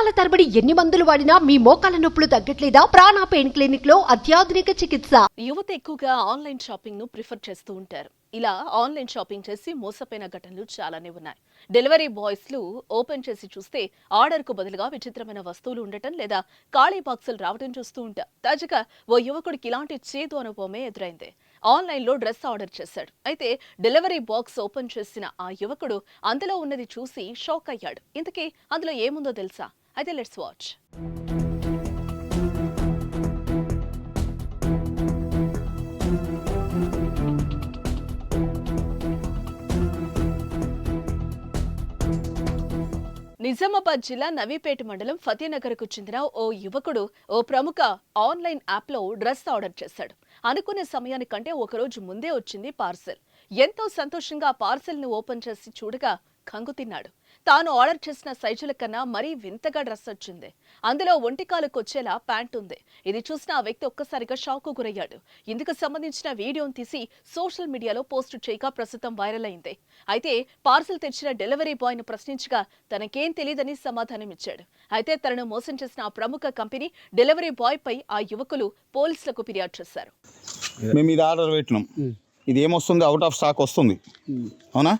సంవత్సరాల తరబడి ఎన్ని మందులు వాడినా మీ మోకాల నొప్పులు తగ్గట్లేదా? ప్రాణ పెయిన్ క్లినిక్లో అత్యాధునిక చికిత్స. యువత ఎక్కువగా ఆన్లైన్ షాపింగ్ను ప్రిఫర్ చేస్తూ ఉంటారు. ఇలా ఆన్లైన్ షాపింగ్ చేసి మోసపోయిన ఘటనలు చాలానే ఉన్నాయి. డెలివరీ బాయ్స్లు ఓపెన్ చేసి చూస్తే ఆర్డర్కు బదులుగా విచిత్రమైన వస్తువులు ఉండటం లేదా ఖాళీ బాక్సులు రావడం చూస్తూ ఉంటా. తాజాగా ఓ యువకుడికి ఇలాంటి చేదు అనుభవమే ఎదురైంది. ఆన్లైన్లో డ్రెస్ ఆర్డర్ చేశాడు. అయితే డెలివరీ బాక్స్ ఓపెన్ చేసిన ఆ యువకుడు అందులో ఉన్నది చూసి షాక్ అయ్యాడు. ఇంతకీ అందులో ఏముందో తెలుసా? అయితే లెట్స్ వాచ్. నిజామాబాద్ జిల్లా నవీపేట మండలం ఫతేనగర్కు చెందిన ఓ యువకుడు ఓ ప్రముఖ ఆన్లైన్ యాప్లో డ్రెస్ ఆర్డర్ చేశాడు. అనుకునే సమయానికంటే ఒకరోజు ముందే వచ్చింది పార్సెల్. ఎంతో సంతోషంగా పార్సెల్ని ఓపెన్ చేసి చూడగా కంగు తిన్నాడు. తాను ఆర్డర్ చేసిన సైజుల కన్నా మరీ వింతగా డ్రెస్ వచ్చింది. అందులో ఒంటికాలకు వచ్చేలా ప్యాంట్ ఉంది. ఇది చూసిన ఆ వ్యక్తి ఒక్కసారిగా షాక్ గురయ్యాడు. ఇందుకు సంబంధించిన వీడియోను తీసి సోషల్ మీడియాలో పోస్ట్ చేయగా ప్రస్తుతం వైరల్ అయింది. అయితే పార్సల్ తెచ్చిన డెలివరీ బాయ్ను ప్రశ్నించగా తనకేం తెలియదని సమాధానం ఇచ్చాడు అయితే తనను మోసం చేసిన ఆ ప్రముఖ కంపెనీ డెలివరీ బాయ్ పై ఆ యువకులు పోలీసులకు ఫిర్యాదు చేశారు. మేము ఇది ఆర్డర్ పెట్టినాం. ఇది ఏమొస్తుంది? అవుట్ ఆఫ్ స్టాక్ వస్తుంది. అవునా?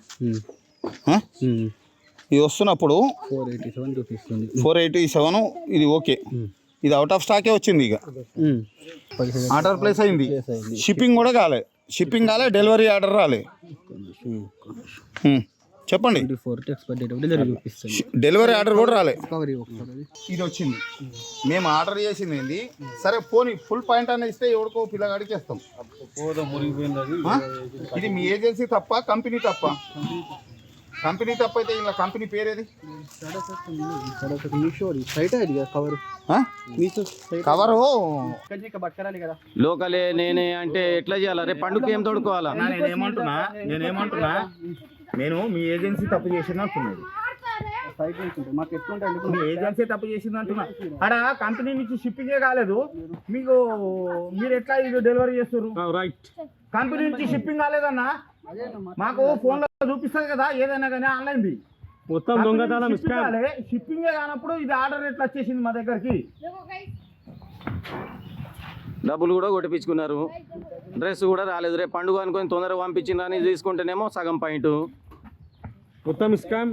ఇది వస్తున్నప్పుడు ఫోర్ ఎయిటీ సెవెన్ చూపిస్తుంది. ఫోర్ ఎయిటీ సెవెన్ ఇది ఓకే. ఇది అవుట్ ఆఫ్ స్టాకే వచ్చింది ఇక. ఆర్డర్ ప్లేస్ అయింది. షిప్పింగ్ కూడా కాలే. షిప్పింగ్ కాలే డెలివరీ ఆర్డర్ రాలే. హ్మ్. చెప్పండి. డెలివరీ చూపిస్తుంది. డెలివరీ ఆర్డర్ కూడా రాలే. ఇది వచ్చింది. మేము ఆర్డర్ చేసింది ఏంది? సరే పోనీ ఫుల్ పాయింట్ అనేది ఇస్తే ఎవరికో పిల్లగాడికి ఇస్తాం? ఇది మీ ఏజెన్సీ తప్ప కంపెనీ తప్ప. కంపెనీ తప్ప అయితే ఇలా కంపెనీ పేరేది? కవర్? లోకలే నేనే అంటే ఎట్లా చేయాలా? రేపు పండుగ ఏం తోడుకోవాలా? నేనేమంటున్నా నేనేమంటున్నా? నేను మీ ఏజెన్సీ తప్పు ఎట్లుంటాయి మీ ఏజెన్సీ తప్పు చేసింది అంటున్నా. అక్కడ కంపెనీ నుంచి షిప్పింగే కాలేదు. మీకు మీరు ఎట్లా ఇది డెలివరీ చేస్తారు రైట్ కంపెనీ నుంచి షిప్పింగ్ కాలేదన్నా? మాకు ఫోన్లో చూపిస్తుంది కదా ఏదైనా కానీ ఆన్లైన్ది మొత్తం దొంగతనం స్కామ్ షిప్పింగే కానప్పుడు ఇది ఆర్డర్ ఎట్లా వచ్చేసింది మా దగ్గరికి? డబ్బులు కూడా కొట్టిపించుకున్నారు. డ్రెస్ కూడా రాలేదు. రేపు పండుగ అనుకొని తొందరగా పంపించిందని తీసుకుంటేనేమో సగం పాయింట్. మొత్తం స్కామ్